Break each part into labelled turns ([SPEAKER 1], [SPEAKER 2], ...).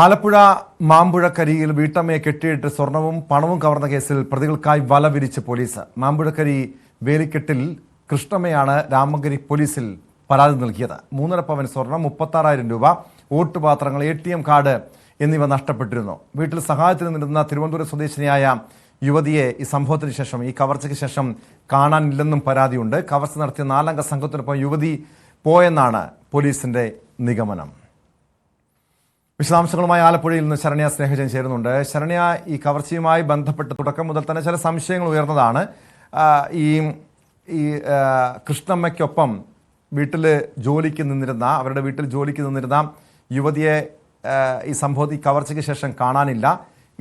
[SPEAKER 1] ആലപ്പുഴ മാമ്പുഴക്കരിയിൽ വീട്ടമ്മയെ കെട്ടിയിട്ട് സ്വർണവും പണവും കവർന്ന കേസിൽ പ്രതികൾക്കായി വല വിരിച്ച് പോലീസ്. മാമ്പുഴക്കരി വേലിക്കെട്ടിൽ കൃഷ്ണമ്മയാണ് രാമങ്കരി പോലീസിൽ പരാതി നൽകിയത്. മൂന്നര പവൻ സ്വർണം മുപ്പത്താറായിരം രൂപ വോട്ടുപാത്രങ്ങൾ എ ടി എം കാർഡ് എന്നിവ നഷ്ടപ്പെട്ടിരുന്നു. വീട്ടിൽ സഹായത്തിന് നിന്നിരുന്ന തിരുവനന്തപുരം സ്വദേശിനിയായ യുവതിയെ ഈ സംഭവത്തിന് ശേഷം ഈ കവർച്ചയ്ക്ക് ശേഷം കാണാനില്ലെന്നും പരാതിയുണ്ട്. കവർച്ച നടത്തിയ നാലംഗ സംഘത്തിനൊപ്പം യുവതി പോയെന്നാണ് പോലീസിന്റെ നിഗമനം. വിശദാംശങ്ങളുമായി ആലപ്പുഴയിൽ നിന്ന് ശരണ്യ സ്നേഹജൻ ചേരുന്നുണ്ട്. ശരണ്യ ഈ കവർച്ചയുമായി ബന്ധപ്പെട്ട് തുടക്കം മുതൽ തന്നെ ചില സംശയങ്ങൾ ഉയർന്നതാണ്. ഈ ഈ കൃഷ്ണമ്മയ്ക്കൊപ്പം വീട്ടിൽ ജോലിക്ക് നിന്നിരുന്ന അവരുടെ വീട്ടിൽ ജോലിക്ക് നിന്നിരുന്ന യുവതിയെ ഈ സംഭവത്തിൽ കവർച്ചയ്ക്ക് ശേഷം കാണാനില്ല.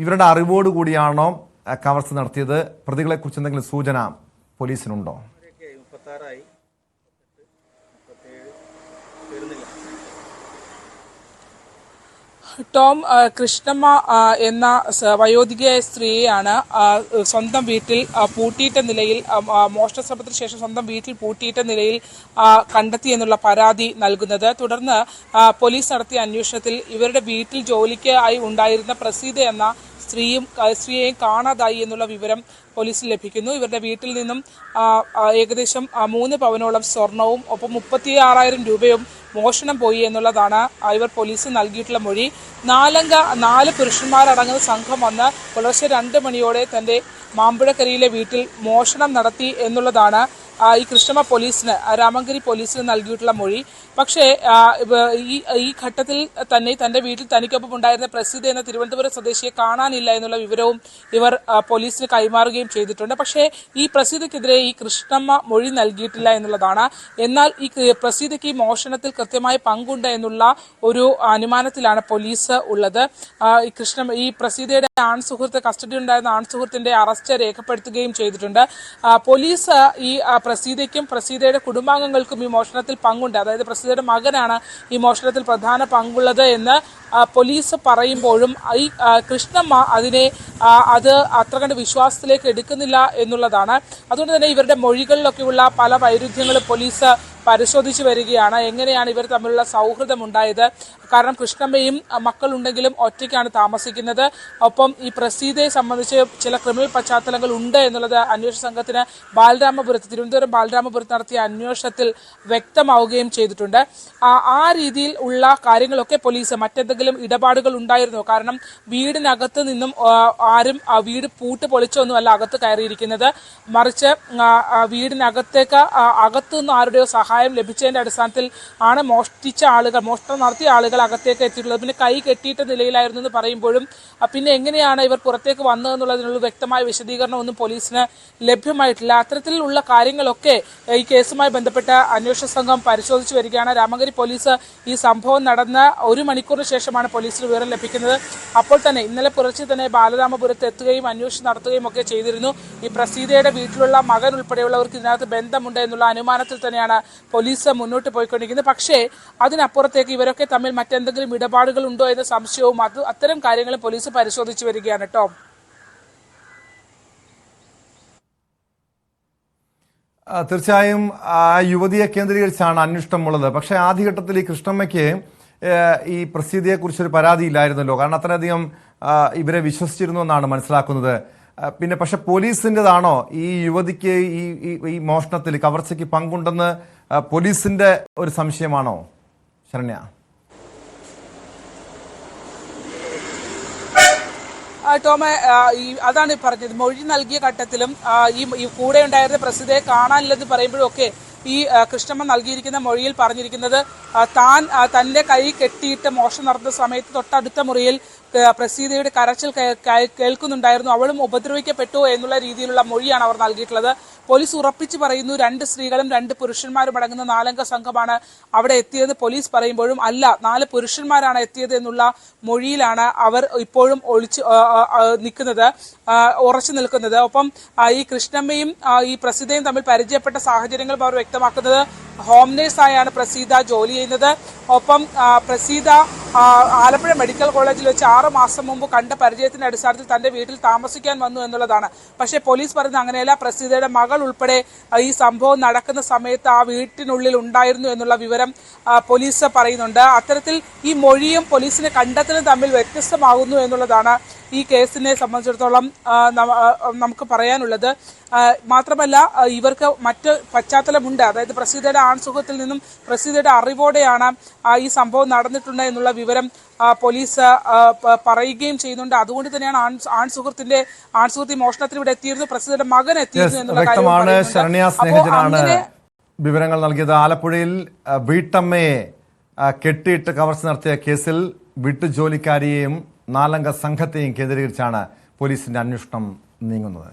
[SPEAKER 1] ഇവരുടെ അറിവോടുകൂടിയാണോ കൂടിയാണോ കവർച്ച നടത്തിയത്? പ്രതികളെക്കുറിച്ച് എന്തെങ്കിലും സൂചന പോലീസിനുണ്ടോ?
[SPEAKER 2] ടോം കൃഷ്ണമ്മ എന്ന വയോധികയായ സ്ത്രീയെയാണ് സ്വന്തം വീട്ടിൽ പൂട്ടിയിട്ട നിലയിൽ മോഷണ ശ്രമത്തിന് ശേഷം സ്വന്തം വീട്ടിൽ പൂട്ടിയിട്ട നിലയിൽ കണ്ടെത്തി എന്നുള്ള പരാതി നൽകുന്നത്. തുടർന്ന് പോലീസ് നടത്തിയ അന്വേഷണത്തിൽ ഇവരുടെ വീട്ടിൽ ജോലിക്കായി ഉണ്ടായിരുന്ന പ്രസീത എന്ന സ്ത്രീയും സ്ത്രീയെയും കാണാതായി എന്നുള്ള വിവരം പോലീസിൽ ലഭിക്കുന്നു. ഇവരുടെ വീട്ടിൽ നിന്നും ഏകദേശം മൂന്ന് പവനോളം സ്വർണവും ഒപ്പം മുപ്പത്തി ആറായിരം രൂപയും മോഷണം പോയി എന്നുള്ളതാണ് ഇവർ പോലീസ് നൽകിയിട്ടുള്ള മൊഴി. നാലംഗ നാല് പുരുഷന്മാരടങ്ങുന്ന സംഘം വന്ന് പുലർച്ചെ രണ്ട് മണിയോടെ തന്റെ മാമ്പുഴക്കരയിലെ വീട്ടിൽ മോഷണം നടത്തി എന്നുള്ളതാണ് ഈ കൃഷ്ണമ പോലീസിന് രാമങ്കരി പോലീസിന് നൽകിയിട്ടുള്ള മൊഴി. പക്ഷേ ഈ ഈ ഘട്ടത്തിൽ തന്നെ തന്റെ വീട്ടിൽ തനിക്കൊപ്പം ഉണ്ടായിരുന്ന പ്രസിദ്ധ എന്ന തിരുവനന്തപുരം സ്വദേശിയെ കാണാനില്ല എന്നുള്ള വിവരവും ഇവർ പോലീസിന് കൈമാറുകയും ചെയ്തിട്ടുണ്ട്. പക്ഷേ ഈ പ്രസിദ്ധക്കെതിരെ ഈ കൃഷ്ണമ്മ മൊഴി നൽകിയിട്ടില്ല എന്നുള്ളതാണ്. എന്നാൽ ഈ പ്രസിദ്ധയ്ക്ക് ഈ മോഷണത്തിൽ കൃത്യമായി പങ്കുണ്ട് എന്നുള്ള ഒരു അനുമാനത്തിലാണ് പോലീസ് ഉള്ളത്. ഈ കൃഷ്ണ ഈ പ്രസീതയുടെ ആൺ സുഹൃത്ത് കസ്റ്റഡി ഉണ്ടായിരുന്ന ആൺ സുഹൃത്തിന്റെ അറസ്റ്റ് രേഖപ്പെടുത്തുകയും ചെയ്തിട്ടുണ്ട്. പോലീസ് ഈ പ്രസീതയ്ക്കും പ്രസീതയുടെ കുടുംബാംഗങ്ങൾക്കും ഈ മോഷണത്തിൽ പങ്കുണ്ട്. അതായത് പ്രസീതയുടെ മകനാണ് ഈ മോഷണത്തിൽ പ്രധാന പങ്കുള്ളത് എന്ന് പോലീസ് പറയുമ്പോഴും ഈ കൃഷ്ണമ്മ അതിനെ അത് അത്ര കണ്ട് വിശ്വാസത്തിലേക്ക് എടുക്കുന്നില്ല എന്നുള്ളതാണ്. അതുകൊണ്ട് തന്നെ ഇവരുടെ മൊഴികളിലൊക്കെയുള്ള പല വൈരുദ്ധ്യങ്ങളും പോലീസ് പരിശോധിച്ചു വരികയാണ്. എങ്ങനെയാണ് ഇവർ തമ്മിലുള്ള സൗഹൃദം ഉണ്ടായത് കാരണം കൃഷ്ണമ്മയും മക്കളുണ്ടെങ്കിലും ഒറ്റയ്ക്കാണ് താമസിക്കുന്നത്. ഒപ്പം ഈ പ്രസീതയെ സംബന്ധിച്ച് ചില ക്രിമിനൽ പശ്ചാത്തലങ്ങൾ ഉണ്ട് എന്നുള്ളത് അന്വേഷണ സംഘത്തിന് ബാലരാമപുരത്ത് തിരുവനന്തപുരം ബാലരാമപുരത്ത് നടത്തിയ അന്വേഷണത്തിൽ വ്യക്തമാവുകയും ചെയ്തിട്ടുണ്ട്. ആ രീതിയിൽ ഉള്ള കാര്യങ്ങളൊക്കെ പോലീസ് മറ്റെന്തെങ്കിലും ഇടപാടുകൾ ഉണ്ടായിരുന്നോ? കാരണം വീടിനകത്ത് നിന്നും ആരും വീട് പൂട്ട് പൊളിച്ചൊന്നുമല്ല അകത്ത് കയറിയിരിക്കുന്നത്. മറിച്ച് വീടിനകത്തേക്ക് അകത്തുനിന്ന് ആരുടെയോ സഹായം ലഭിച്ചതിന്റെ അടിസ്ഥാനത്തിൽ ആണ് മോഷ്ടിച്ച ആളുകൾ മോഷണം നടത്തിയ ആളുകൾ അകത്തേക്ക് എത്തിയിട്ടുള്ളത്. പിന്നെ കൈ കെട്ടിയിട്ട നിലയിലായിരുന്നു എന്ന് പറയുമ്പോഴും പിന്നെ എങ്ങനെയാണ് ഇവർ പുറത്തേക്ക് വന്നതെന്നുള്ളതിനുള്ള വ്യക്തമായ വിശദീകരണം ഒന്നും പോലീസിന് ലഭ്യമായിട്ടില്ല. അത്തരത്തിലുള്ള കാര്യങ്ങളൊക്കെ ഈ കേസുമായി ബന്ധപ്പെട്ട അന്വേഷണ സംഘം പരിശോധിച്ചു വരികയാണ്. രാമങ്കരി പോലീസ് ഈ സംഭവം നടന്ന ഒരു മണിക്കൂറിന് ശേഷമാണ് പോലീസിന് വിവരം ലഭിക്കുന്നത്. അപ്പോൾ തന്നെ ഇന്നലെ പുലർച്ചെ തന്നെ ബാലരാമപുരത്ത് എത്തുകയും അന്വേഷണം നടത്തുകയും ഒക്കെ ചെയ്തിരുന്നു. ഈ പ്രസീതയുടെ വീട്ടിലുള്ള മകൻ ഉൾപ്പെടെയുള്ളവർക്ക് ഇതിനകത്ത് ബന്ധമുണ്ട് എന്നുള്ള അനുമാനത്തിൽ തന്നെയാണ് പോലീസ് മുന്നോട്ട് പോയിക്കൊണ്ടിരിക്കുന്നത് പക്ഷേ അതിനപ്പുറത്തേക്ക് ഇവരൊക്കെ തമ്മിൽ മറ്റെന്തെങ്കിലും ഇടപാടുകൾ ഉണ്ടോ എന്ന സംശയവും അത് അത്തരം കാര്യങ്ങളും പോലീസ് പരിശോധിച്ചു വരികയാണ്
[SPEAKER 1] കേട്ടോ. തീർച്ചയായും ആ യുവതിയെ കേന്ദ്രീകരിച്ചാണ് അന്വേഷണമുള്ളത്. പക്ഷേ ആദ്യഘട്ടത്തിൽ ഈ കൃഷ്ണമ്മയ്ക്ക് ഈ പരാതി ഇല്ലായിരുന്നല്ലോ കാരണം അത്രയധികം ഇവരെ വിശ്വസിച്ചിരുന്നു എന്നാണ് മനസ്സിലാക്കുന്നത്. പിന്നെ പക്ഷെ പോലീസിന്റെതാണോ ഈ യുവതിക്ക് ഈ ഈ- മോഷണത്തിൽ കവർച്ചയ്ക്ക് പങ്കുണ്ടെന്ന് പോലീസിന്റെ ഒരു സംശയമാണോ? ശരണ്യ.
[SPEAKER 2] ടോമ ഈ അതാണ് പറഞ്ഞത്. മൊഴി നൽകിയ ഘട്ടത്തിലും ഈ കൂടെ ഉണ്ടായിരുന്ന പ്രസിദ്ധയെ കാണാനില്ലെന്ന് പറയുമ്പോഴും ഒക്കെ ഈ കൃഷ്ണമ്മ നൽകിയിരിക്കുന്ന മൊഴിയിൽ പറഞ്ഞിരിക്കുന്നത് താൻ തന്റെ കൈ കെട്ടിയിട്ട് മോഷണം നടന്ന സമയത്ത് തൊട്ടടുത്ത മുറിയിൽ പ്രസീതയുടെ കരച്ചിൽ കേൾക്കുന്നുണ്ടായിരുന്നു. അവളും ഉപദ്രവിക്കപ്പെട്ടു എന്നുള്ള രീതിയിലുള്ള മൊഴിയാണ് അവർ നൽകിയിട്ടുള്ളത്. പോലീസ് ഉറപ്പിച്ച് പറയുന്നു രണ്ട് സ്ത്രീകളും രണ്ട് പുരുഷന്മാരും അടങ്ങുന്ന നാലംഗ സംഘമാണ് അവിടെ എത്തിയത് പോലീസ് പറയുമ്പോഴും അല്ല നാല് പുരുഷന്മാരാണ് എത്തിയത് എന്നുള്ള മൊഴിയിലാണ് അവർ ഇപ്പോഴും ഒളിച്ച് നിൽക്കുന്നത് ഉറച്ചു നിൽക്കുന്നത്. ഒപ്പം ഈ കൃഷ്ണമ്മയും ഈ പ്രസിദ്ധയും തമ്മിൽ പരിചയപ്പെട്ട സാഹചര്യങ്ങൾ അവർ വ്യക്തമാക്കുന്നത് ഹോം നേഴ്സായാണ് പ്രസീത ജോലി ചെയ്യുന്നത്. ഒപ്പം പ്രസീത ആലപ്പുഴ മെഡിക്കൽ കോളേജിൽ വെച്ച് ആറ് മാസം മുമ്പ് കണ്ട പരിചയത്തിന്റെ അടിസ്ഥാനത്തിൽ തന്റെ വീട്ടിൽ താമസിക്കാൻ വന്നു എന്നുള്ളതാണ്. പക്ഷേ പോലീസ് പറയുന്നത് അങ്ങനെയല്ല. പ്രസീതയുടെ മകൾ ഉൾപ്പെടെ ഈ സംഭവം നടക്കുന്ന സമയത്ത് ആ വീട്ടിനുള്ളിൽ ഉണ്ടായിരുന്നു എന്നുള്ള വിവരം പോലീസ് പറയുന്നുണ്ട്. അത്തരത്തിൽ ഈ മൊഴിയും പോലീസിന്റെ കണ്ടെത്തലും തമ്മിൽ വ്യത്യസ്തമാകുന്നു എന്നുള്ളതാണ് ഈ കേസിനെ സംബന്ധിച്ചിടത്തോളം നമുക്ക് പറയാനുള്ളത്. മാത്രമല്ല ഇവർക്ക് മറ്റ് പശ്ചാത്തലമുണ്ട്. അതായത് പ്രസീതയുടെ ആൺസുഖത്തിൽ നിന്നും പ്രസീതയുടെ അറിവോടെയാണ് ഈ സംഭവം നടന്നിട്ടുണ്ട് എന്നുള്ള വിവരം പോലീസ് പറയുകയും ചെയ്യുന്നുണ്ട്. അതുകൊണ്ട് തന്നെയാണ് ആൺ ആൺ സുഹൃത്തിന്റെ ആൺ സുഹൃത്തി മോഷണത്തിന് ഇവിടെ എത്തിയിരുന്നു പ്രസിഡന്റ് മകൻ എത്തിയിരുന്നു എന്നുള്ള കാര്യം
[SPEAKER 1] വിവരങ്ങൾ നൽകിയത്. ആലപ്പുഴയിൽ വീട്ടമ്മയെ കെട്ടിയിട്ട് കവർച്ച നടത്തിയ കേസിൽ വീട്ടുജോലിക്കാരിയെയും നാലംഗ സംഘത്തെയും കേന്ദ്രീകരിച്ചാണ് പോലീസിന്റെ അന്വേഷണം നീങ്ങുന്നത്.